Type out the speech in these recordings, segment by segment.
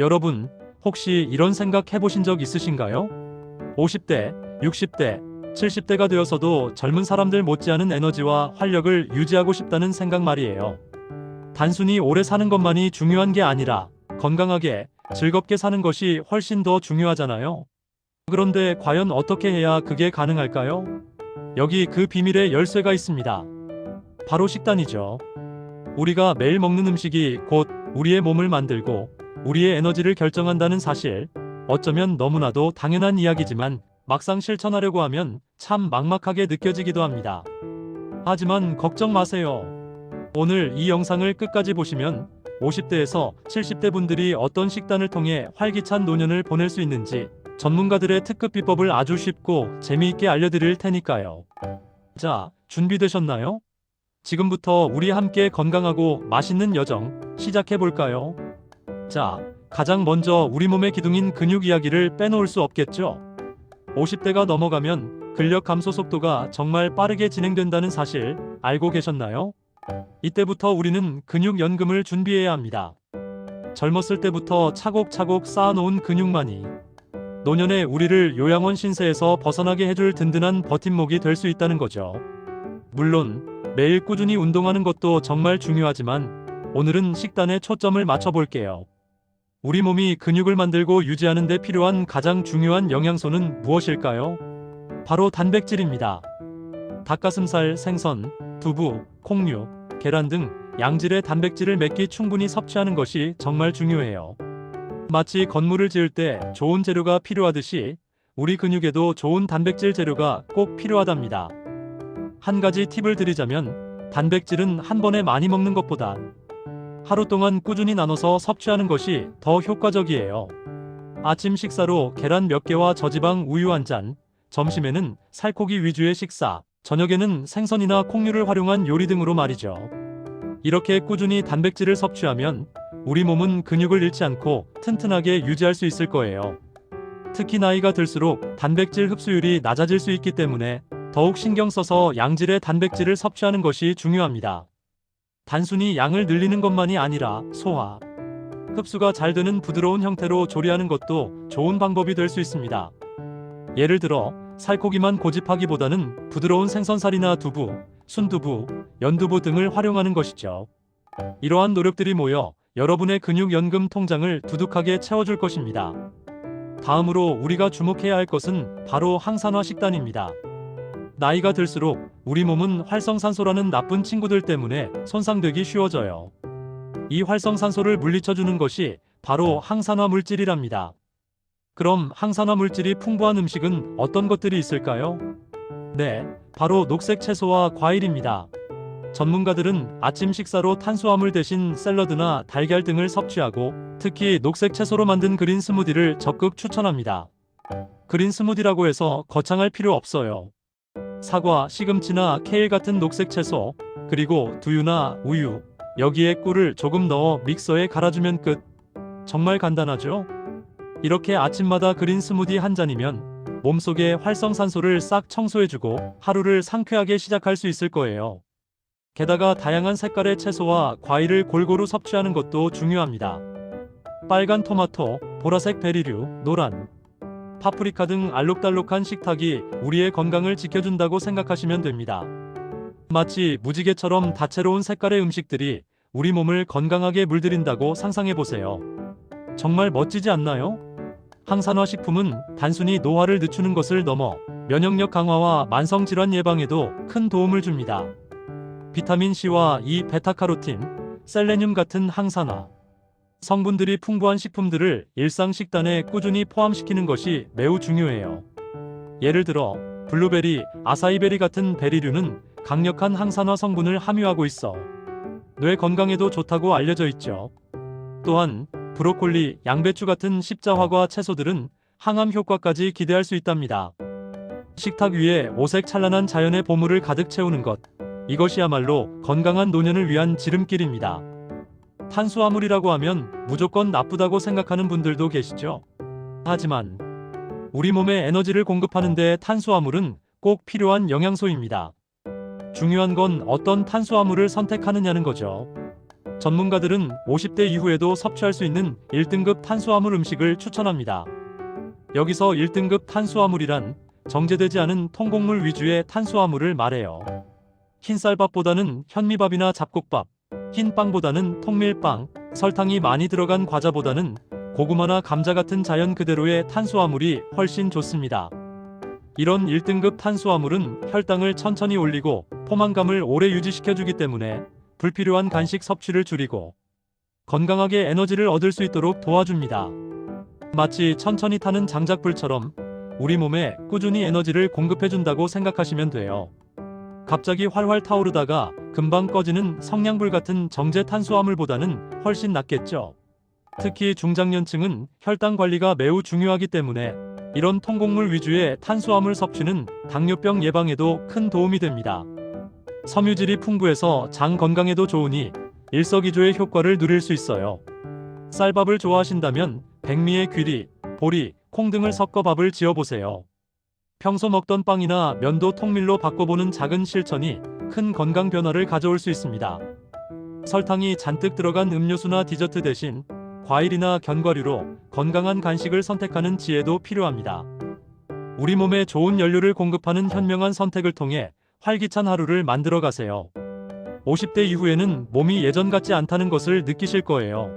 여러분, 혹시 이런 생각 해보신 적 있으신가요? 50대, 60대, 70대가 되어서도 젊은 사람들 못지않은 에너지와 활력을 유지하고 싶다는 생각 말이에요. 단순히 오래 사는 것만이 중요한 게 아니라 건강하게, 즐겁게 사는 것이 훨씬 더 중요하잖아요. 그런데 과연 어떻게 해야 그게 가능할까요? 여기 그 비밀의 열쇠가 있습니다. 바로 식단이죠. 우리가 매일 먹는 음식이 곧 우리의 몸을 만들고 우리의 에너지를 결정한다는 사실, 어쩌면 너무나도 당연한 이야기지만 막상 실천하려고 하면 참 막막하게 느껴지기도 합니다. 하지만 걱정 마세요. 오늘 이 영상을 끝까지 보시면 50대에서 70대 분들이 어떤 식단을 통해 활기찬 노년을 보낼 수 있는지 전문가들의 특급 비법을 아주 쉽고 재미있게 알려드릴 테니까요. 자, 준비되셨나요? 지금부터 우리 함께 건강하고 맛있는 여정 시작해 볼까요? 자, 가장 먼저 우리 몸의 기둥인 근육 이야기를 빼놓을 수 없겠죠? 50대가 넘어가면 근력 감소 속도가 정말 빠르게 진행된다는 사실 알고 계셨나요? 이때부터 우리는 근육 연금을 준비해야 합니다. 젊었을 때부터 차곡차곡 쌓아놓은 근육만이 노년에 우리를 요양원 신세에서 벗어나게 해줄 든든한 버팀목이 될 수 있다는 거죠. 물론 매일 꾸준히 운동하는 것도 정말 중요하지만 오늘은 식단에 초점을 맞춰 볼게요. 우리 몸이 근육을 만들고 유지하는 데 필요한 가장 중요한 영양소는 무엇일까요? 바로 단백질입니다. 닭가슴살, 생선, 두부, 콩류, 계란 등 양질의 단백질을 몇끼 충분히 섭취하는 것이 정말 중요해요. 마치 건물을 지을 때 좋은 재료가 필요하듯이 우리 근육에도 좋은 단백질 재료가 꼭 필요하답니다. 한 가지 팁을 드리자면 단백질은 한 번에 많이 먹는 것보다 하루 동안 꾸준히 나눠서 섭취하는 것이 더 효과적이에요. 아침 식사로 계란 몇 개와 저지방 우유 한 잔, 점심에는 살코기 위주의 식사, 저녁에는 생선이나 콩류를 활용한 요리 등으로 말이죠. 이렇게 꾸준히 단백질을 섭취하면 우리 몸은 근육을 잃지 않고 튼튼하게 유지할 수 있을 거예요. 특히 나이가 들수록 단백질 흡수율이 낮아질 수 있기 때문에 더욱 신경 써서 양질의 단백질을 섭취하는 것이 중요합니다. 단순히 양을 늘리는 것만이 아니라 소화, 흡수가 잘 되는 부드러운 형태로 조리하는 것도 좋은 방법이 될 수 있습니다. 예를 들어 살코기만 고집하기보다는 부드러운 생선살이나 두부, 순두부, 연두부 등을 활용하는 것이죠. 이러한 노력들이 모여 여러분의 근육 연금 통장을 두둑하게 채워줄 것입니다. 다음으로 우리가 주목해야 할 것은 바로 항산화 식단입니다. 나이가 들수록 우리 몸은 활성산소라는 나쁜 친구들 때문에 손상되기 쉬워져요. 이 활성산소를 물리쳐주는 것이 바로 항산화 물질이랍니다. 그럼 항산화 물질이 풍부한 음식은 어떤 것들이 있을까요? 네, 바로 녹색 채소와 과일입니다. 전문가들은 아침 식사로 탄수화물 대신 샐러드나 달걀 등을 섭취하고 특히 녹색 채소로 만든 그린 스무디를 적극 추천합니다. 그린 스무디라고 해서 거창할 필요 없어요. 사과, 시금치나 케일 같은 녹색 채소, 그리고 두유나 우유, 여기에 꿀을 조금 넣어 믹서에 갈아주면 끝. 정말 간단하죠? 이렇게 아침마다 그린 스무디 한 잔이면 몸속의 활성산소를 싹 청소해주고 하루를 상쾌하게 시작할 수 있을 거예요. 게다가 다양한 색깔의 채소와 과일을 골고루 섭취하는 것도 중요합니다. 빨간 토마토, 보라색 베리류, 노란, 파프리카 등 알록달록한 식탁이 우리의 건강을 지켜준다고 생각하시면 됩니다. 마치 무지개처럼 다채로운 색깔의 음식들이 우리 몸을 건강하게 물들인다고 상상해 보세요. 정말 멋지지 않나요? 항산화 식품은 단순히 노화를 늦추는 것을 넘어 면역력 강화와 만성 질환 예방에도 큰 도움을 줍니다. 비타민 C와 E 베타카로틴, 셀레늄 같은 항산화 성분들이 풍부한 식품들을 일상 식단에 꾸준히 포함시키는 것이 매우 중요해요. 예를 들어 블루베리, 아사이베리 같은 베리류는 강력한 항산화 성분을 함유하고 있어 뇌 건강에도 좋다고 알려져 있죠. 또한 브로콜리, 양배추 같은 십자화과 채소들은 항암 효과까지 기대할 수 있답니다. 식탁 위에 오색 찬란한 자연의 보물을 가득 채우는 것. 이것이야말로 건강한 노년을 위한 지름길입니다. 탄수화물이라고 하면 무조건 나쁘다고 생각하는 분들도 계시죠? 하지만 우리 몸에 에너지를 공급하는데 탄수화물은 꼭 필요한 영양소입니다. 중요한 건 어떤 탄수화물을 선택하느냐는 거죠. 전문가들은 50대 이후에도 섭취할 수 있는 1등급 탄수화물 음식을 추천합니다. 여기서 1등급 탄수화물이란 정제되지 않은 통곡물 위주의 탄수화물을 말해요. 흰쌀밥보다는 현미밥이나 잡곡밥, 흰 빵보다는 통밀빵, 설탕이 많이 들어간 과자보다는 고구마나 감자 같은 자연 그대로의 탄수화물이 훨씬 좋습니다. 이런 1등급 탄수화물은 혈당을 천천히 올리고 포만감을 오래 유지시켜주기 때문에 불필요한 간식 섭취를 줄이고 건강하게 에너지를 얻을 수 있도록 도와줍니다. 마치 천천히 타는 장작불처럼 우리 몸에 꾸준히 에너지를 공급해준다고 생각하시면 돼요. 갑자기 활활 타오르다가 금방 꺼지는 성냥불 같은 정제 탄수화물보다는 훨씬 낫겠죠. 특히 중장년층은 혈당 관리가 매우 중요하기 때문에 이런 통곡물 위주의 탄수화물 섭취는 당뇨병 예방에도 큰 도움이 됩니다. 섬유질이 풍부해서 장 건강에도 좋으니 일석이조의 효과를 누릴 수 있어요. 쌀밥을 좋아하신다면 백미의 귀리, 보리, 콩 등을 섞어 밥을 지어 보세요. 평소 먹던 빵이나 면도 통밀로 바꿔보는 작은 실천이 큰 건강 변화를 가져올 수 있습니다. 설탕이 잔뜩 들어간 음료수나 디저트 대신 과일이나 견과류로 건강한 간식을 선택하는 지혜도 필요합니다. 우리 몸에 좋은 연료를 공급하는 현명한 선택을 통해 활기찬 하루를 만들어 가세요. 50대 이후에는 몸이 예전 같지 않다는 것을 느끼실 거예요.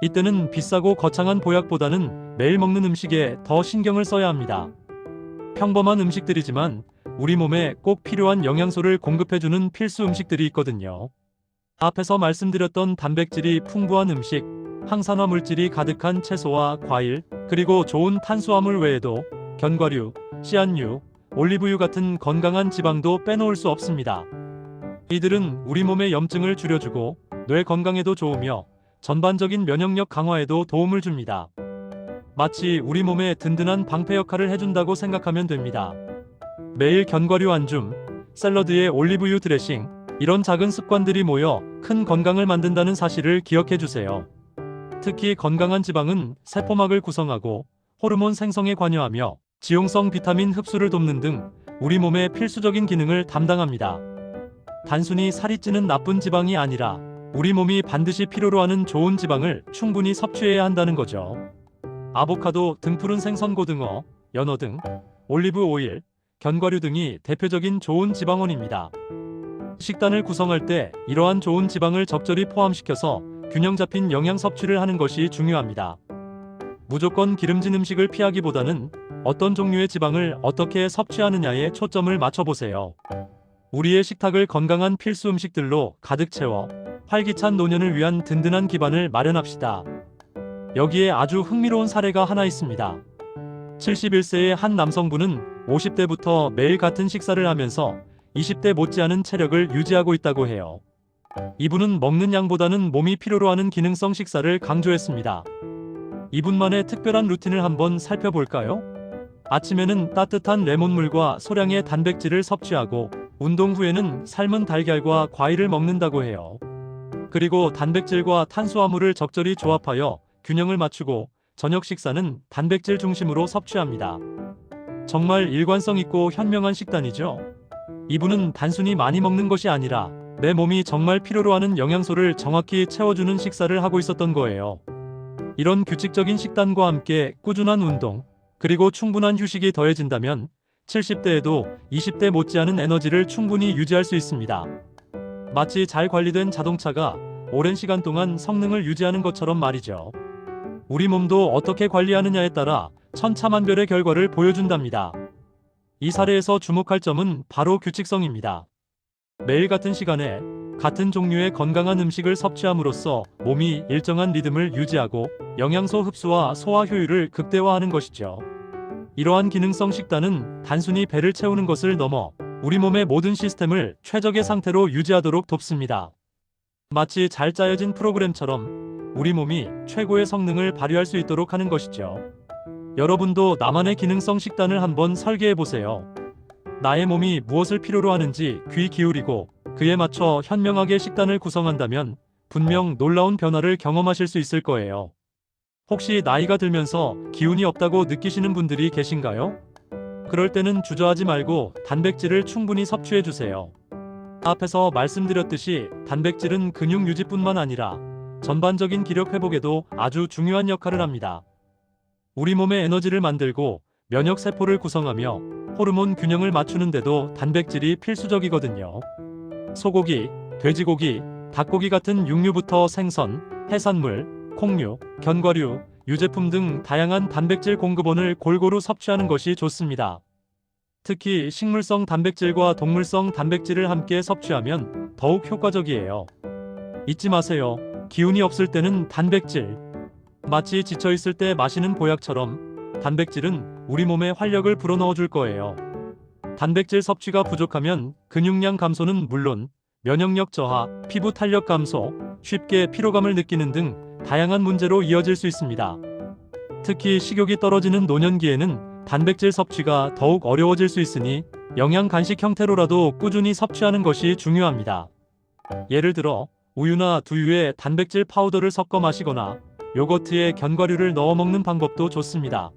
이때는 비싸고 거창한 보약보다는 매일 먹는 음식에 더 신경을 써야 합니다. 평범한 음식들이지만 우리 몸에 꼭 필요한 영양소를 공급해주는 필수 음식들이 있거든요. 앞에서 말씀드렸던 단백질이 풍부한 음식, 항산화 물질이 가득한 채소와 과일, 그리고 좋은 탄수화물 외에도 견과류, 씨앗류, 올리브유 같은 건강한 지방도 빼놓을 수 없습니다. 이들은 우리 몸의 염증을 줄여주고 뇌 건강에도 좋으며 전반적인 면역력 강화에도 도움을 줍니다. 마치 우리 몸에 든든한 방패 역할을 해준다고 생각하면 됩니다. 매일 견과류 한 줌, 샐러드에 올리브유 드레싱, 이런 작은 습관들이 모여 큰 건강을 만든다는 사실을 기억해 주세요. 특히 건강한 지방은 세포막을 구성하고 호르몬 생성에 관여하며 지용성 비타민 흡수를 돕는 등 우리 몸의 필수적인 기능을 담당합니다. 단순히 살이 찌는 나쁜 지방이 아니라 우리 몸이 반드시 필요로 하는 좋은 지방을 충분히 섭취해야 한다는 거죠. 아보카도, 등푸른 생선 고등어, 연어 등 올리브 오일, 견과류 등이 대표적인 좋은 지방원입니다. 식단을 구성할 때 이러한 좋은 지방을 적절히 포함시켜서 균형 잡힌 영양 섭취를 하는 것이 중요합니다. 무조건 기름진 음식을 피하기보다는 어떤 종류의 지방을 어떻게 섭취하느냐에 초점을 맞춰보세요. 우리의 식탁을 건강한 필수 음식들로 가득 채워 활기찬 노년을 위한 든든한 기반을 마련합시다. 여기에 아주 흥미로운 사례가 하나 있습니다. 71세의 한 남성분은 50대부터 매일 같은 식사를 하면서 20대 못지않은 체력을 유지하고 있다고 해요. 이분은 먹는 양보다는 몸이 필요로 하는 기능성 식사를 강조했습니다. 이분만의 특별한 루틴을 한번 살펴볼까요? 아침에는 따뜻한 레몬물과 소량의 단백질을 섭취하고 운동 후에는 삶은 달걀과 과일을 먹는다고 해요. 그리고 단백질과 탄수화물을 적절히 조합하여 균형을 맞추고 저녁 식사는 단백질 중심으로 섭취합니다. 정말 일관성 있고 현명한 식단이죠. 이분은 단순히 많이 먹는 것이 아니라 내 몸이 정말 필요로 하는 영양소를 정확히 채워주는 식사를 하고 있었던 거예요. 이런 규칙적인 식단과 함께 꾸준한 운동, 그리고 충분한 휴식이 더해진다면 70대에도 20대 못지않은 에너지를 충분히 유지할 수 있습니다. 마치 잘 관리된 자동차가 오랜 시간 동안 성능을 유지하는 것처럼 말이죠. 우리 몸도 어떻게 관리하느냐에 따라 천차만별의 결과를 보여준답니다. 이 사례에서 주목할 점은 바로 규칙성입니다. 매일 같은 시간에 같은 종류의 건강한 음식을 섭취함으로써 몸이 일정한 리듬을 유지하고 영양소 흡수와 소화 효율을 극대화하는 것이죠. 이러한 기능성 식단은 단순히 배를 채우는 것을 넘어 우리 몸의 모든 시스템을 최적의 상태로 유지하도록 돕습니다. 마치 잘 짜여진 프로그램처럼 우리 몸이 최고의 성능을 발휘할 수 있도록 하는 것이죠. 여러분도 나만의 기능성 식단을 한번 설계해 보세요. 나의 몸이 무엇을 필요로 하는지 귀 기울이고 그에 맞춰 현명하게 식단을 구성한다면 분명 놀라운 변화를 경험하실 수 있을 거예요. 혹시 나이가 들면서 기운이 없다고 느끼시는 분들이 계신가요? 그럴 때는 주저하지 말고 단백질을 충분히 섭취해 주세요. 앞에서 말씀드렸듯이 단백질은 근육 유지뿐만 아니라 전반적인 기력 회복에도 아주 중요한 역할을 합니다. 우리 몸의 에너지를 만들고 면역 세포를 구성하며 호르몬 균형을 맞추는데도 단백질이 필수적이거든요. 소고기, 돼지고기, 닭고기 같은 육류부터 생선, 해산물, 콩류, 견과류, 유제품 등 다양한 단백질 공급원을 골고루 섭취하는 것이 좋습니다. 특히 식물성 단백질과 동물성 단백질을 함께 섭취하면 더욱 효과적이에요. 잊지 마세요. 기운이 없을 때는 단백질. 마치 지쳐 있을 때 마시는 보약처럼 단백질은 우리 몸에 활력을 불어넣어 줄 거예요. 단백질 섭취가 부족하면 근육량 감소는 물론 면역력 저하, 피부 탄력 감소, 쉽게 피로감을 느끼는 등 다양한 문제로 이어질 수 있습니다. 특히 식욕이 떨어지는 노년기에는 단백질 섭취가 더욱 어려워질 수 있으니 영양 간식 형태로라도 꾸준히 섭취하는 것이 중요합니다. 예를 들어 우유나 두유에 단백질 파우더를 섞어 마시거나 요거트에 견과류를 넣어 먹는 방법도 좋습니다.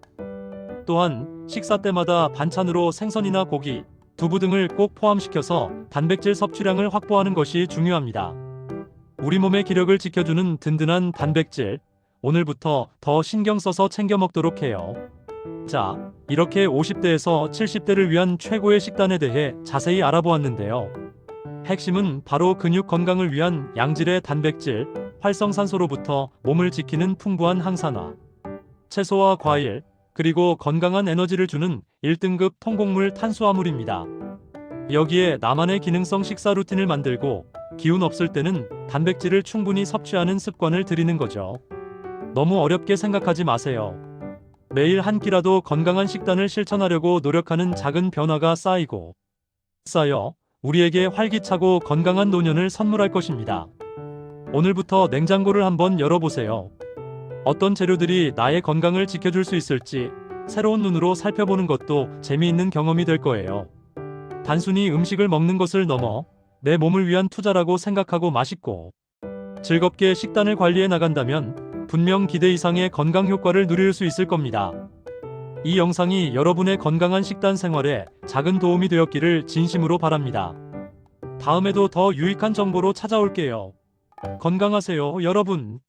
또한 식사 때마다 반찬으로 생선이나 고기, 두부 등을 꼭 포함시켜서 단백질 섭취량을 확보하는 것이 중요합니다. 우리 몸의 기력을 지켜주는 든든한 단백질, 오늘부터 더 신경 써서 챙겨 먹도록 해요. 자, 이렇게 50대에서 70대를 위한 최고의 식단에 대해 자세히 알아보았는데요. 핵심은 바로 근육 건강을 위한 양질의 단백질, 활성산소로부터 몸을 지키는 풍부한 항산화, 채소와 과일, 그리고 건강한 에너지를 주는 1등급 통곡물 탄수화물입니다. 여기에 나만의 기능성 식사 루틴을 만들고 기운 없을 때는 단백질을 충분히 섭취하는 습관을 들이는 거죠. 너무 어렵게 생각하지 마세요. 매일 한 끼라도 건강한 식단을 실천하려고 노력하는 작은 변화가 쌓이고 쌓여 우리에게 활기차고 건강한 노년을 선물할 것입니다. 오늘부터 냉장고를 한번 열어보세요. 어떤 재료들이 나의 건강을 지켜줄 수 있을지 새로운 눈으로 살펴보는 것도 재미있는 경험이 될 거예요. 단순히 음식을 먹는 것을 넘어 내 몸을 위한 투자라고 생각하고 맛있고 즐겁게 식단을 관리해 나간다면 분명 기대 이상의 건강 효과를 누릴 수 있을 겁니다. 이 영상이 여러분의 건강한 식단 생활에 작은 도움이 되었기를 진심으로 바랍니다. 다음에도 더 유익한 정보로 찾아올게요. 건강하세요, 여러분.